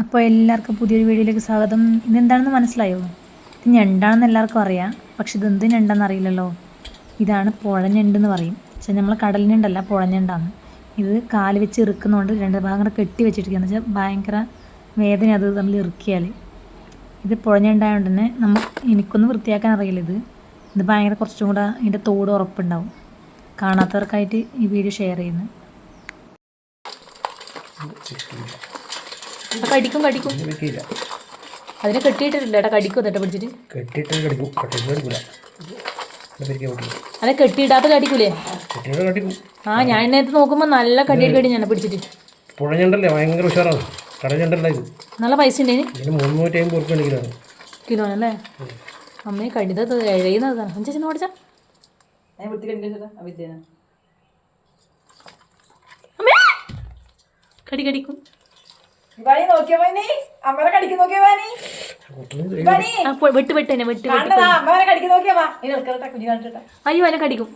അപ്പോൾ എല്ലാവർക്കും പുതിയൊരു വീഡിയോയിലേക്ക് സ്വാഗതം. ഇതെന്താണെന്ന് മനസ്സിലായോ? ഇത് ഞണ്ടാണെന്ന് എല്ലാവർക്കും അറിയാം. പക്ഷെ ഇത് എന്ത് ഞണ്ടെന്ന് അറിയില്ലല്ലോ. ഇതാണ് പുഴഞ്ഞെണ്ടെന്ന് പറയും. പക്ഷെ നമ്മൾ കടൽ ഞണ്ടല്ല പുഴഞ്ഞെണ്ടാണ് ഇത് കാൽ വെച്ച് ഇറുക്കുന്നതുകൊണ്ട് രണ്ട് ഭാഗം കൂടെ കെട്ടി വെച്ചിരിക്കുകയെന്ന് വെച്ചാൽ ഭയങ്കര വേദന അത് നമ്മൾ ഇറുക്കിയാൽ ഇത് പുഴഞ്ഞുണ്ടായതുകൊണ്ട് തന്നെ നമുക്ക് എനിക്കൊന്നും വൃത്തിയാക്കാൻ അറിയില്ല ഇത്. ഇത് ഭയങ്കര കുറച്ചും കൂടെ ഇതിന്റെ തോട് ഉറപ്പുണ്ടാവും. കാണാത്തവർക്കായിട്ട് ഈ വീഡിയോ ഷെയർ ചെയ്യുന്നത് കടിക്കും കടിക്കും. വെക്കില്ല അതിനെ കെട്ടിയിട്ടില്ല ഏട്ടാ കടിക്കും എന്നിട്ട് പിടിച്ചിട്ട്. കെട്ടിയിട്ട് കടിക്കും. കടിക്കൂല. കെട്ടിയിടാത്ത കടിക്കൂലേ? കെട്ടിയിട്ട് കടിക്കും. ആ ഞാൻ നേരത്തെ നോക്കുമ്പോൾ നല്ല കടി കടി ഞാൻ പിടിച്ചിട്ട്. പുഴഞ്ഞണ്ടല്ലേ? ഭയങ്കര ഉഷാറാണ്. കടഞ്ഞണ്ടല്ല നല്ല പൈസ ഉണ്ടേന്? മുന്നൂറ്റി അമ്പത് ഉണ്ടെങ്കിലാണ് കിലോനല്ലേ? അമ്മയെ കടിതത് എഴയുന്നതാണ് കടി കടിക്കും. ഇവാനി നോക്കിയോ വാനി? അമ്മനെ കടിക്ക് നോക്കിയോ വാനി? ഇവാനി ആ പൊ- വെട്ട് വെട്ട് തന്നെ വെട്ട് വെട്ട് കണ്ടതാ അമ്മനെ കടിക്ക് നോക്കിയോ വാ. ഇനി നിൽക്കട്ടെ കുഞ്ഞു കണ്ടിട്ടെ. അയ്യോ എന്നെ കടിക്കും?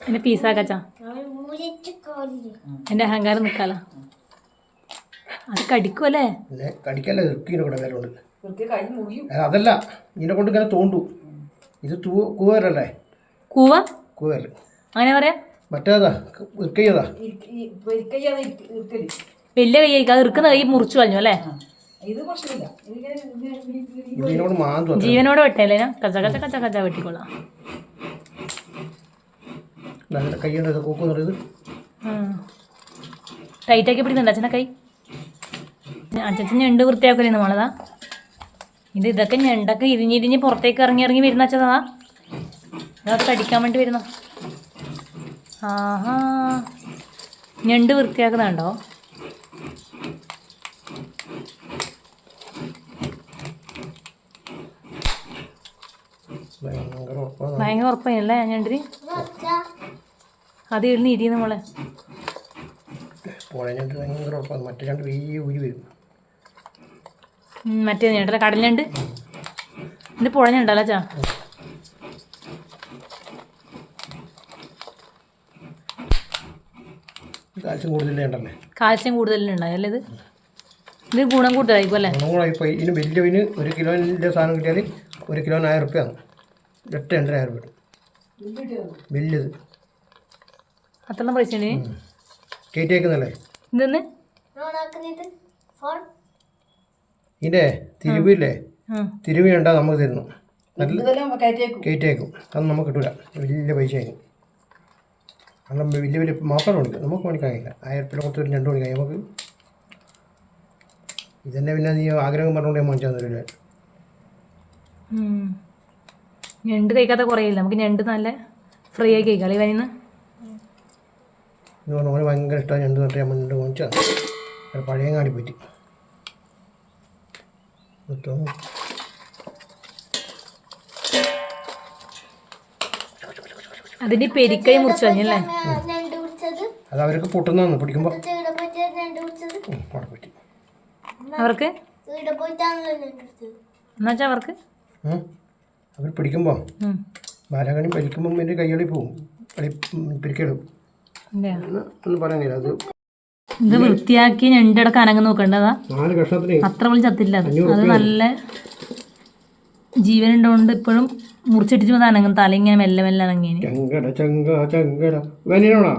എന്നെ പീസാക്കാച്ചാ എന്റെ അഹങ്കാരം നിക്കാലോ. അത് കടിക്കുമല്ലേ കടിക്കല്ലേ കൂടെ ഉണ്ട് അതല്ല ഇതിനെ കൊണ്ട് ഇങ്ങനെ തോണ്ടു. ഇത് തൂ കൂവരല്ലേ? കൂവ? കൂവരൽ അങ്ങനെ പറയാ? മറ്റേതാ വലിയ കൈ അത് ഇറുക്കുന്ന കൈ മുറിച്ചു കളഞ്ഞു അല്ലേ? ജീവനോട് വെട്ടല്ലേ? കച്ച കച്ച കച്ച കച്ച വെട്ടിക്കൊള്ളാം. നല്ല കൈയുണ്ട് ഇത്? കൂക്കുന്നുണ്ട് ഇത് ടൈറ്റാക്കി പിടിക്കുന്നുണ്ട് അച്ഛനെ കൈ. അച്ഛൻ ഞണ്ട് വൃത്തിയാക്കലേ നമ്മളതാ ഇത് ഇതൊക്കെ ഞണ്ടൊക്കെ ഇരിഞ്ഞിരിഞ്ഞ് പുറത്തേക്ക് ഇറങ്ങി ഇറങ്ങി വരുന്ന അച്ഛതാ. ഇതൊക്കെ അടിക്കാൻ വേണ്ടി വരുന്ന. ആഹാ. ഞണ്ട് വൃത്തിയാക്കുന്നുണ്ടോ? ഭയങ്കര ഉറപ്പല്ലേ ഞണ്ടിരി അത് ഇരുന്ന് ഇരിയുന്ന മോളെ. ഭയങ്കര ഉറപ്പാണ്. മറ്റേ വലിയ ഊരി വരും. മറ്റേ ഞണ്ടല്ല കടലുണ്ട് ഇത് പുഴഞ്ഞുണ്ടല്ലോ ചാ കാൽസ്യം കൂടുതലേ ഉണ്ടല്ലേ? കാൽസ്യം കൂടുതലുണ്ടാവും അല്ലേ ഇത്? ഇത് ഗുണം കൂടുതലായിരിക്കും അല്ലേ? ഇതിന് ഒരു കിലോന്റെ സാധനം കിട്ടിയാൽ ഒരു കിലോന് ആയിരം റുപ്യാണ് എട്ട് രണ്ടര ആയിരം രൂപ വലിയത്. അത്ര പൈസ കേട്ടേക്കുന്നല്ലേ കയറ്റി വയ്ക്കുന്നല്ലേ ഇതെന്ന്? ഇതിന്റെ തിരുവില്ലേ. തിരുവി ഉണ്ടാ നമുക്ക് തരുന്നു. നല്ല കയറ്റേക്കും അത് നമുക്ക് കിട്ടൂല വലിയ പൈസ ആയിരുന്നു കാരണം വലിയ വലിയ മാത്രം ഉണ്ട് നമുക്ക് മണിക്കാകില്ല ആയിരം രൂപ കൊടുത്ത് ഒരു രണ്ട് മണിക്കായി നമുക്ക് ഇതന്നെ പിന്നെ നീ ആഗ്രഹം പറഞ്ഞുകൊണ്ട് ഞാൻ വാങ്ങിച്ചാൽ തരില്ല ഉം. ഞണ്ട് കഴിക്കാത്ത കുറയില്ല. നമുക്ക് ഞണ്ട് നല്ല ഫ്രീ ആയി കഴിക്കാം അല്ലേ ഓന് ഭയങ്കര ഇഷ്ടമാണ് ഞണ്ട് തൊട്ട് ഞാൻ മുന്നോട്ട് വാങ്ങിച്ചാൽ അത് പഴയങ്ങാടി പറ്റി എന്നിട്ടോ? അതിന്റെ പെരിക്കൈ മുറിച്ച് കഴിഞ്ഞല്ലേ അത് അവർക്ക്? പൊട്ടുന്നതാണ് പറ്റി അവർക്ക് എന്നുവെച്ചാ അവർക്ക്. അവർ പിടിക്കുമ്പോ. ബാലകണി വലിക്കുമ്പം എന്റെ കൈകളിൽ പോവും. പിരിക്കലും. ഒന്നും പറയാൻ കഴിയില്ല. അത് ഇത് വൃത്തിയാക്കി ഞണ്ടിടക്ക് അനങ്ങ് നോക്കേണ്ടതാ നാല് കഷ്ണത്തിന് അത്ര പോലും ചത്തില്ല അത്. അത് നല്ല ജീവൻ ഉണ്ടോണ്ട് ഇപ്പോഴും മുറിച്ചിട്ടിച്ച് അനങ്ങും. തല ഇങ്ങനെ മെല്ലെ മെല്ലെ അനങ്ങിയാണ് ചങ്കട ചങ്ക ചങ്കട വേനോടാ